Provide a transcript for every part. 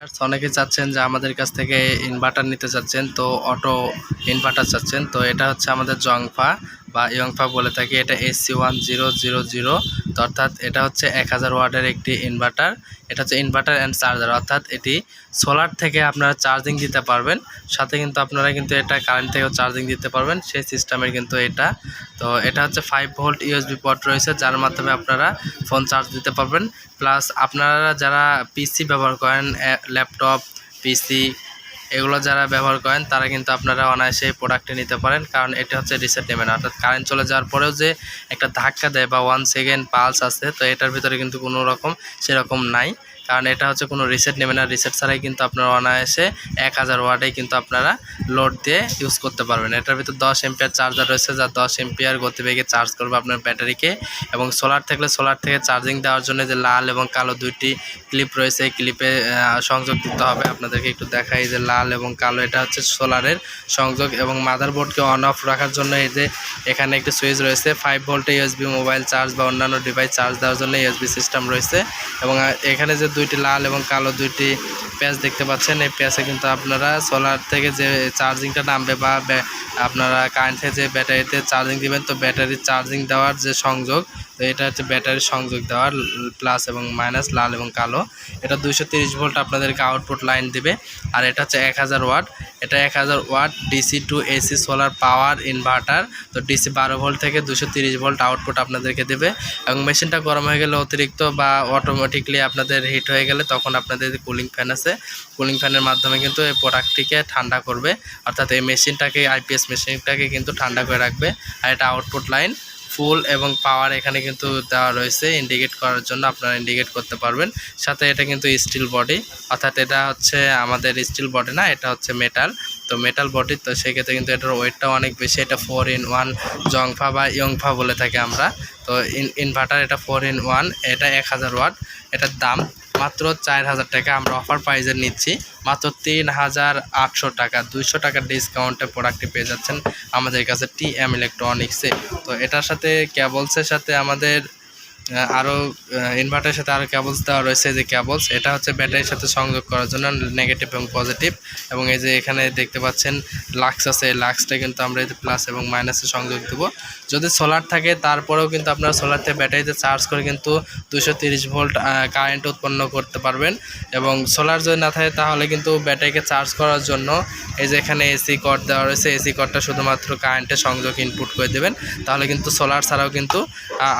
অনেকে চাচ্ছেন যে আমাদের কাছ থেকে ইনভার্টার নিতে চাচ্ছেন, তো অটো ইনভার্টার চাচ্ছেন, তো এটা হচ্ছে আমাদের জংফা। বা ইয়ংফা বলে থাকি, এটা AC one zero zero zero অর্থাৎ এটা হচ্ছে এক হাজার ওয়াটের একটি ইনভার্টার এটা হচ্ছে ইনভার্টার অ্যান্ড চার্জার অর্থাৎ এটি সোলার থেকে আপনারা চার্জিং দিতে পারবেন, সাথে কিন্তু আপনারা কিন্তু এটা কারেন্ট থেকেও চার্জিং দিতে পারবেন, সেই সিস্টেমের কিন্তু এটা। তো এটা হচ্ছে ফাইভ ভোল্ট ইউএসবি পট রয়েছে, যার মাধ্যমে আপনারা ফোন চার্জ দিতে পারবেন প্লাস আপনারা যারা পিসি ব্যবহার করেন ল্যাপটপ পিসি এগুলো যারা ব্যবহার করেন, তারা কিন্তু আপনারা অনায়াসে এই প্রোডাক্টটি নিতে পারেন। কারণ এটা হচ্ছে রিসেট নেবে না অর্থাৎ কারেন্ট চলে যাওয়ার পরেও যে একটা ধাক্কা দেয় বা ওয়ান সেকেন্ড পালস আছে তো এটার ভিতরে কিন্তু কোনো রকম সেরকম নাই। কারণ এটা হচ্ছে কোনো রিসেট নেবে না। রিসেট ছাড়াই কিন্তু আপনারা অনায়াসে এক হাজার ওয়াটেই কিন্তু আপনারা লোড দিয়ে ইউজ করতে পারবেন। এটার ভিতর দশ এমপিয়ার চার্জার রয়েছে, যা দশ এমপিয়ার গতিবেগে চার্জ করবে আপনার ব্যাটারিকে এবং সোলার থাকলে সোলার থেকে চার্জিং দেওয়ার জন্য যে লাল এবং কালো দুইটি ক্লিপ রয়েছে, এই ক্লিপে সংযোগ দিতে হবে। আপনাদেরকে একটু দেখাই যে লাল এবং কালো, এটা হচ্ছে সোলারের সংযোগ এবং মাদারবোর্ডকে অন অফ রাখার জন্য এই যে এখানে একটি সুইচ রয়েছে ফাইভ ভোল্টে ইউএসবি মোবাইল চার্জ বা অন্যান্য ডিভাইস চার্জ দেওয়ার জন্য ইউএসবি সিস্টেম রয়েছে এবং এখানে যে দুইটি লাল এবং কালো দুইটি প্যাচ দেখতে পাচ্ছেন। এই প্যাচে কিন্তু আপনারা সোলার থেকে যে চার্জিংটা নামবে বা আপনারা কারেন্ট থেকে যে ব্যাটারিতে চার্জিং দিবেন, তো ব্যাটারি চার্জিং দেওয়ার যে সংযোগ, তো এটা হচ্ছে ব্যাটারির সংযোগ দেওয়ার প্লাস এবং মাইনাস লাল এবং কালো। এটা দুইশো ভোল্ট আপনাদেরকে আউটপুট লাইন দিবে। আর এটা হচ্ছে এক হাজার ওয়াট এটা এক হাজার watt DC to AC solar power inverter তো ডিসি বারো ভোল্ট থেকে দুশো তিরিশ ভোল্ট আউটপুট আপনাদেরকে দেবে। এবং মেশিনটা গরম হয়ে গেলে অতিরিক্ত বা অটোমেটিকলি আপনাদের হিট হয়ে গেলে তখন আপনাদের কুলিং ফ্যান আছে কুলিং ফ্যানের মাধ্যমে কিন্তু এই প্রোডাক্টটিকে ঠান্ডা করবে। অর্থাৎ এই মেশিনটাকে আইপিএস মেশিনটাকে কিন্তু ঠান্ডা করে রাখবে। আর এটা আউটপুট লাইন ফুল এবং পাওয়ার এখানে কিন্তু দেওয়া রয়েছে ইন্ডিকেট করার জন্য আপনারা ইন্ডিকেট করতে পারবেন। সাথে এটা কিন্তু স্টিল বডি অর্থাৎ এটা হচ্ছে আমাদের স্টিল বডি না, এটা হচ্ছে মেটাল তো মেটাল বডি তো সেক্ষেত্রে কিন্তু এটার ওয়েটটা অনেক বেশি, এটা ফোর ইন ওয়ান জংফা বা ইয়ংফা বলে থাকি আমরা। তো ইনভার্টার এটা ফোর ইন ওয়ান এটা এক হাজার ওয়াট এটার দাম মাত্র চার হাজার টাকা আমরা অফার প্রাইজে নিচ্ছি। মাত্র তিন হাজার আটশো টাকা, দুইশো টাকার ডিসকাউন্টে প্রোডাক্টটি পেয়ে যাচ্ছেন আমাদের কাছে টি এম ইলেকট্রনিক্সে তো এটার সাথে ক্যাবলসের সাথে আমাদের আরও ইনভার্টারের সাথে আরও ক্যাবলস দেওয়া রয়েছে যে ক্যাবলস এটা হচ্ছে ব্যাটারির সাথে সংযোগ করার জন্য নেগেটিভ এবং পজিটিভ এবং এই যে এখানে দেখতে পাচ্ছেন লাক্স আছে, এই লাক্সটা কিন্তু আমরা এই প্লাস এবং মাইনাসে সংযোগ দেবো। যদি সোলার থাকে, তারপরেও কিন্তু আপনারা সোলার থেকে ব্যাটারিতে চার্জ করে কিন্তু দুশো তিরিশ ভোল্ট কারেন্ট উৎপন্ন করতে পারবেন। এবং সোলার যদি না থাকে, তাহলে কিন্তু ব্যাটারিকে চার্জ করার জন্য এই যে এখানে এসি কট দেওয়া রয়েছে এসি কটটা শুধুমাত্র কারেন্টের সংযোগ ইনপুট করে দেবেন। তাহলে কিন্তু সোলার ছাড়াও কিন্তু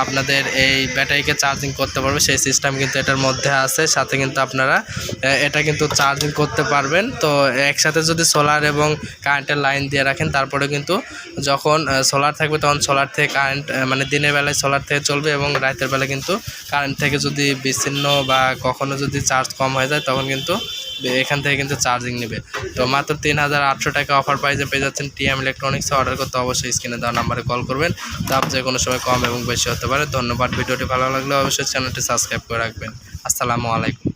আপনাদের এই ব্যাটারিকে চার্জিং করতে পারবে, সেই সিস্টেম কিন্তু এটার মধ্যে আছে। সাথে কিন্তু আপনারা এটা কিন্তু চার্জিং করতে পারবেন। তো একসাথে যদি সোলার এবং কারেন্টের লাইন দিয়ে রাখেন তারপরে কিন্তু যখন সোলার থাকবে, তখন সোলার থেকে কারেন্ট মানে দিনের বেলায় সোলার থেকে চলবে এবং রাতের বেলা কিন্তু কারেন্ট থেকে যদি বিচ্ছিন্ন বা কখনো যদি চার্জ কম হয়ে যায়, তখন কিন্তু এখান থেকে কিন্তু চার্জিং নেবে। তো মাত্র তিন হাজার আটশো টাকা অফার প্রাইজে পেয়ে যাচ্ছেন টিএম ইলেকট্রনিক্সে অর্ডার করতে অবশ্যই স্ক্রিনে দেওয়া নাম্বারে কল করবেন। দাম যে কোনো সময় কম এবং বেশি হতে পারে। ধন্যবাদ। ভিডিওটি ভালো লাগলে অবশ্যই চ্যানেলটি সাবস্ক্রাইব করে রাখবেন। আসসালামু আলাইকুম।